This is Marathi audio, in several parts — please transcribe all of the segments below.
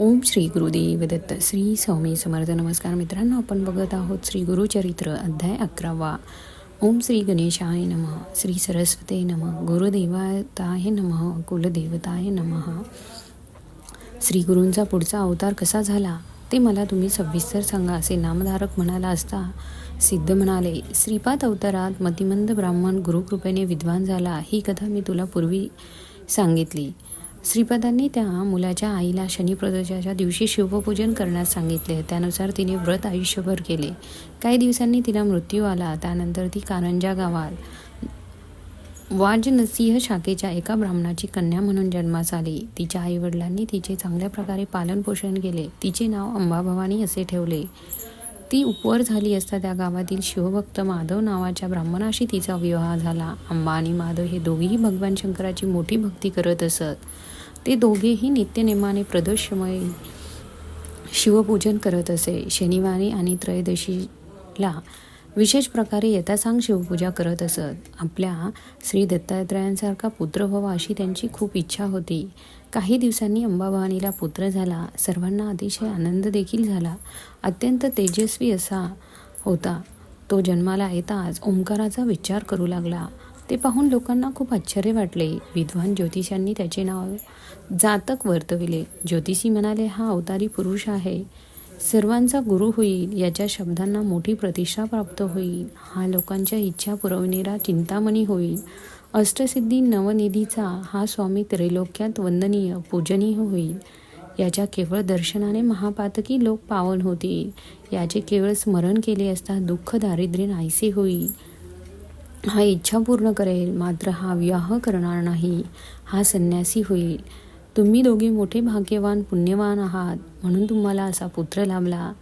ओम श्री गुरुदेव दत्त श्री स्वामी समर्थ. नमस्कार मित्रांनो आपण बघत आहोत श्री गुरुचरित्र अध्याय अकरावा. ओम श्री गणेशाय नमः श्री सरस्वते नमः गुरुदेवताय नमः कुलदेवताय नमः. श्री गुरूंचा पुढचा अवतार कसा झाला ते मला तुम्ही सविस्तर सांगा असे नामधारक म्हणाला असता सिद्ध म्हणाले श्रीपाद अवतारात मतिमंद ब्राह्मण गुरुकृपेने विद्वान झाला ही कथा मी तुला पूर्वी सांगितली. श्रीपादांनी त्या मुलाच्या आईला शनिप्रदोषाच्या दिवशी शिवपूजन करण्यास सांगितले. त्यानुसार तिने व्रत आयुष्यभर केले. काही दिवसांनी तिला मृत्यू आला. त्यानंतर ती कारंजा गावात वाजनसिंह शाखेच्या एका ब्राह्मणाची कन्या म्हणून जन्मास आली. तिच्या आईवडिलांनी तिचे चांगल्या प्रकारे पालनपोषण केले. तिचे नाव अंबाभवानी असे ठेवले. ती उपवर झाली असता त्या गावातील शिवभक्त माधव नावाच्या ब्राह्मणाशी तिचा विवाह झाला. अंबा आणि माधव हे दोघेही भगवान शंकराची मोठी भक्ती करत असत. ते दोघेही नित्यनेमाने प्रदोषमय शिवपूजन करत असे. शनिवारी आणि त्रयोदशीला विशेष प्रकारे यथासांग शिवपूजा करत असत. आपल्या श्री दत्तात्रयांसारखा पुत्र व्हावा अशी त्यांची खूप इच्छा होती. काही दिवसांनी अंबाभवानीला पुत्र झाला. सर्वांना अतिशय आनंद देखील झाला. अत्यंत तेजस्वी असा होता. तो जन्माला येताच ओंकाराचा विचार करू लागला. ते पाहून लोकांना खूप आश्चर्य वाटले. विद्वान ज्योतिषांनी त्याचे नाव जातक वर्तविले. ज्योतिषी म्हणाले हा अवतारी पुरुष आहे. सर्वांचा गुरु होईल याच्या शब्दांना मोठी प्रतिष्ठा प्राप्त होईल. हा लोकांच्या इच्छा पुरवणारा चिंतामणी होईल. अष्टसिद्धी नवनिधीचा हा स्वामी त्रैलोक्यात वंदनीय पूजनीय होईल. याच्या केवळ दर्शनाने महापातकी लोक पावन होतील. याचे केवळ स्मरण केले असता दुःख दारिद्र्य नाहीसे होईल. हा इच्छा पूर्ण करेल मात्र हा विवाह करणार नाही हा संन्यासी होईल. तुम्ही दोघे मोठे भाग्यवान पुण्यवान आहात म्हणून तुम्हाला असा पुत्र लाभला.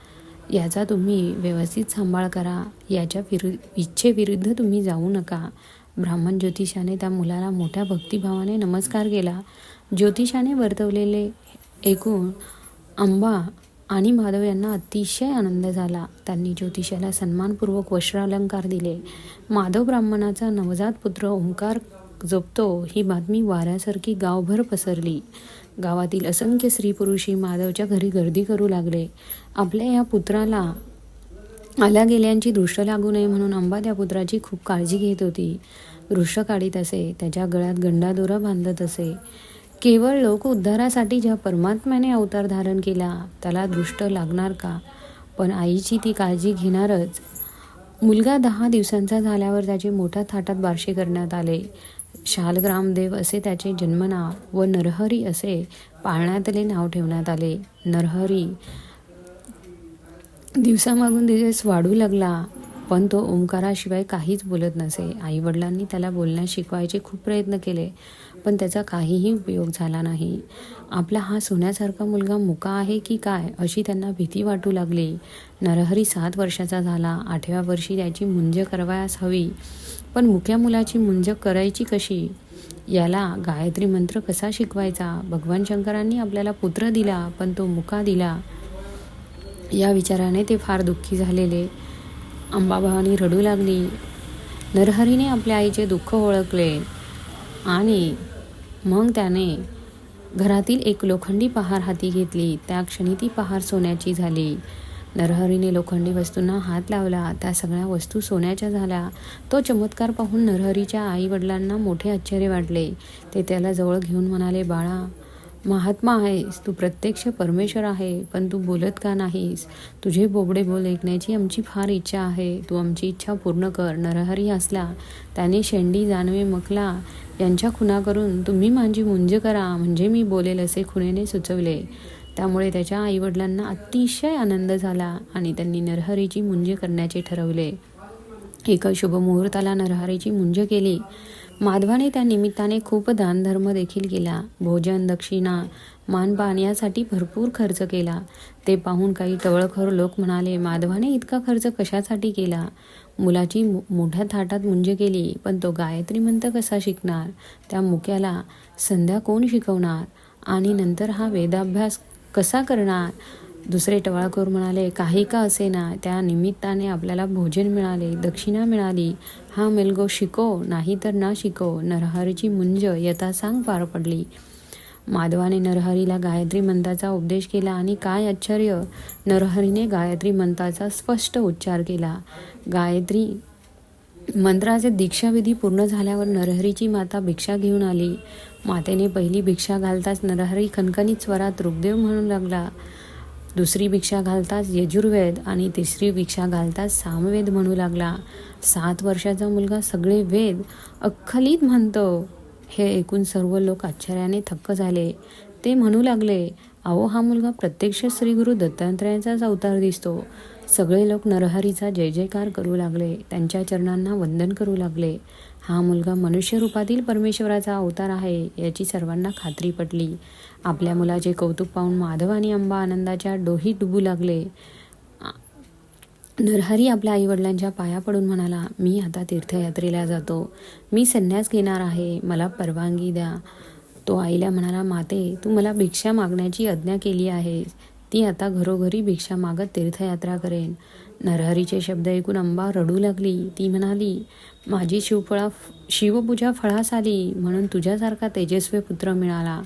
याचा तुम्ही व्यवस्थित सांभाळ करा. याच्या विरु इच्छेविरुद्ध तुम्ही जाऊ नका. ब्राह्मण ज्योतिषाने त्या मुलाला मोठ्या भक्तिभावाने नमस्कार केला. ज्योतिषाने वर्तवलेले एकूण अंबा आणि माधव यांना अतिशय आनंद झाला. त्यांनी ज्योतिषाला सन्मानपूर्वक वस्त्रालंकार दिले. माधव ब्राह्मणाचा नवजात पुत्र ओंकार जपतो ही बातमी वाऱ्यासारखी गावभर पसरली. गावातील असंख्य स्त्री पुरुषी माधवच्या घरी गर्दी करू लागले. आपल्या या पुत्राला आल्या गेल्यांची दृष्ट लागू नये म्हणून अंबा त्या पुत्राची खूप काळजी घेत होती. दृष्ट काढीत असे त्याच्या गळ्यात गंडादोरा बांधत असे. केवळ लोक उद्धारासाठी ज्या परमात्म्याने अवतार धारण केला त्याला दुष्ट लागणार का? पण आईची ती काळजी घेणारच. मुलगा दहा दिवसांचा झाल्यावर त्याचे मोठ्या थाटात बारशे करण्यात आले. शालग्रामदेव असे त्याचे जन्मनाव व नरहरी असे पाळण्यातले नाव ठेवण्यात आले. नरहरी दिवसामागून दिवस वाढू लागला. पण तो ओंकाराशिवाय काहीच बोलत नसे. आईवडिलांनी त्याला बोलण्यास शिकवायचे खूप प्रयत्न केले पण त्याचा काहीही उपयोग झाला नाही. आपला हा सोन्यासारखा मुलगा मुका आहे की काय अशी त्यांना भीती वाटू लागली. नरहरी सात वर्षाचा झाला आठव्या वर्षी त्याची मुंज करवायास हवी. पण मुक्या मुलाची मुंज करायची कशी? याला गायत्री मंत्र कसा शिकवायचा? भगवान शंकरांनी आपल्याला पुत्र दिला पण तो मुका दिला. या विचाराने ते फार दुःखी झालेले. अंबाभवानी रडू लागली. नरहरीने आपल्या आईचे दुःख ओळखले आणि मग त्याने घरातील एक लोखंडी पहार हाती घेतली. त्या क्षणी ती पहार सोन्याची झाली. नरहरीने लोखंडी वस्तूंना हात लावला. त्या सगळ्या वस्तू सोन्याच्या झाल्या. तो चमत्कार पाहून नरहरीच्या आईवडिलांना मोठे आश्चर्य वाटले. ते त्याला जवळ घेऊन म्हणाले बाळा महात्मा आहेस तू प्रत्यक्ष परमेश्वर आहे पण तू बोलत का नाहीस? तुझे बोबडे बोल ऐकण्याची आमची फार इच्छा आहे. तू आमची इच्छा पूर्ण कर नरहरी असला त्याने शेंडी जानवे मकला यांच्या खुना करून तुम्ही माझी मुंज करा म्हणजे मी बोलेल असे खुनेने सुचवले. त्यामुळे त्याच्या आईवडिलांना अतिशय आनंद झाला आणि त्यांनी नरहरीची मुंज करण्याचे ठरवले. एका शुभमुहूर्ताला नरहरीची मुंज केली. माधवाने त्या निमित्ताने खूप दानधर्म देखील केला. भोजन दक्षिणा मानपान यासाठी भरपूर खर्च केला. ते पाहून काही टवळखोर लोक म्हणाले माधवाने इतका खर्च कशासाठी केला? मुलाची मोठ्या थाटात मुंज केली पण तो गायत्री मंत्र कसा शिकणार? त्या मुक्याला संध्या कोण शिकवणार? आणि नंतर हा वेदाभ्यास कसा करणार? दुसरे टवाळखोर म्हणाले काही का असेना त्या निमित्ताने आपल्याला भोजन मिळाले दक्षिणा मिळाली. हा मेलगो शिको नाही तर ना शिको. नरहरीची मुंज यथासांग पार पडली. माधवाने नरहरीला गायत्री मंत्राचा उपदेश केला आणि काय आश्चर्य! नरहरीने गायत्री मंत्राचा स्पष्ट उच्चार केला. गायत्री मंत्राचे दीक्षाविधी पूर्ण झाल्यावर नरहरीची माता भिक्षा घेऊन आली. मातेने पहिली भिक्षा घालताच नरहरी खणखणीत स्वरात रुग्देव म्हणू लागला. दुसरी भिक्षा घालताच यजुर्वेद आणि तिसरी भिक्षा घालताच सामवेद म्हणू लागला. सात वर्षाचा मुलगा सगळे वेद अख्खलीत म्हणतो. हे ऐकून सर्व लोक आश्चर्याने थक्क झाले. ते म्हणू लागले अहो हा मुलगा प्रत्यक्ष श्रीगुरु दत्तात्रयाचाच अवतार दिसतो. सगळे लोक नरहरीचा जय जयकार करू लागले त्यांच्या चरणांना वंदन करू लागले. हा मुलगा मनुष्यरूपातील परमेश्वराचा अवतार आहे याची सर्वांना खात्री पटली. आपल्या मुलाचे कौतुक पाहून माधव आणि अंबा आनंदाच्या डोही डुबू लागले. नरहरी आपल्या आईवडिलांच्या पाया पडून म्हणाला मी आता तीर्थयात्रेला जातो. मी संन्यास घेणार आहे. मला परवानगी द्या. तो आईला म्हणाला माते तू मला भिक्षा मागण्याची आज्ञा केली आहे ती आता घरोघरी भिक्षा मागत तीर्थयात्रा करेन. नरहरीचे शब्द ऐकून अंबा रडू लागली. ती म्हणाली माझी शिवफळा शिवपूजा फळास आली म्हणून तुझ्यासारखा तेजस्वी पुत्र मिळाला.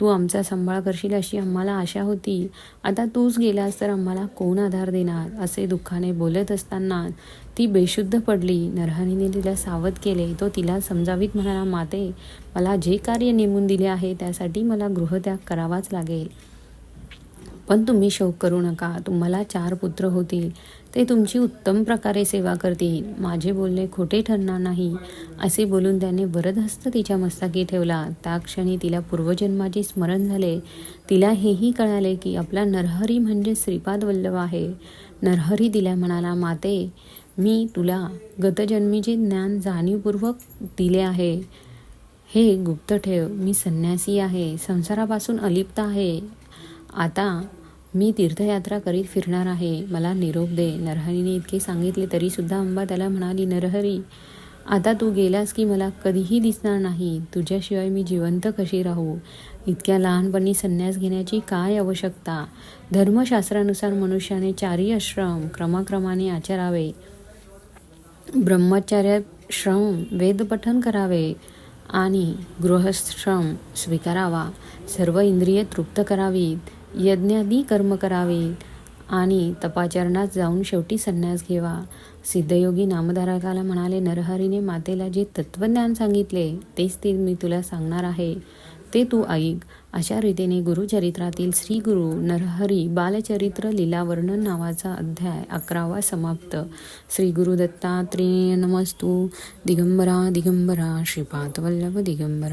तू आमचा सांभाळ करशील अशी आम्हाला आशा होती. आता तूच गेलास तर आम्हाला कोण आधार देणार? असे दुःखाने बोलत असताना ती बेशुद्ध पडली. नरहरीने तिला सावध केले. तो तिला समजावीत म्हणाला माते मला जे कार्य नेमून दिले आहे त्यासाठी मला गृहत्याग करावाच लागेल. पण तुम्ही शोक करू नका. तुम्हाला चार पुत्र होतील. ते तुमची उत्तम प्रकारे सेवा करतील. माझे बोलणे खोटे ठरणार नाही. असे बोलून त्याने वरदहस्त तिच्या मस्तकी ठेवला. त्या क्षणी तिला पूर्वजन्माचे स्मरण झाले. तिला हेही कळाले की आपला नरहरी म्हणजे श्रीपाद वल्लभ आहे. नरहरी तिला म्हणाला माते मी तुला गतजन्मीचे ज्ञान जाणीवपूर्वक दिले आहे. हे गुप्त ठेव. मी संन्यासी आहे. संसारापासून अलिप्त आहे. आता मी तीर्थयात्रा करीत फिरणार आहे. मला निरोप दे. नरहरीने इतके सांगितले तरीसुद्धा अंबा त्याला म्हणाली नरहरी आता तू गेलास की मला कधीही दिसणार नाही. तुझ्याशिवाय मी जिवंत कशी राहू? इतक्या लहानपणी संन्यास घेण्याची काय आवश्यकता? धर्मशास्त्रानुसार मनुष्याने चारी आश्रम क्रमाक्रमाने आचरावे. ब्रह्मचार्याश्रम वेदपठन करावे आणि गृहश्रम स्वीकारावा. सर्व इंद्रिय तृप्त करावीत. यज्ञादी कर्म करावे आणि तपाचरणात जाऊन शेवटी संन्यास घेवा. सिद्धयोगी नामधारकाला म्हणाले नरहरीने मातेला जे तत्त्वज्ञान सांगितले तेच ते मी तुला सांगणार आहे. ते तू ऐक. अशा रीतीने गुरुचरित्रातील श्री गुरु नरहरी बालचरित्र लीलावर्णन नावाचा अध्याय अकरावा समाप्त. श्री गुरु दत्तात्रेय नमस्तू. दिगंबरा दिगंबरा. श्रीपादवल्लभ दिगंबरा.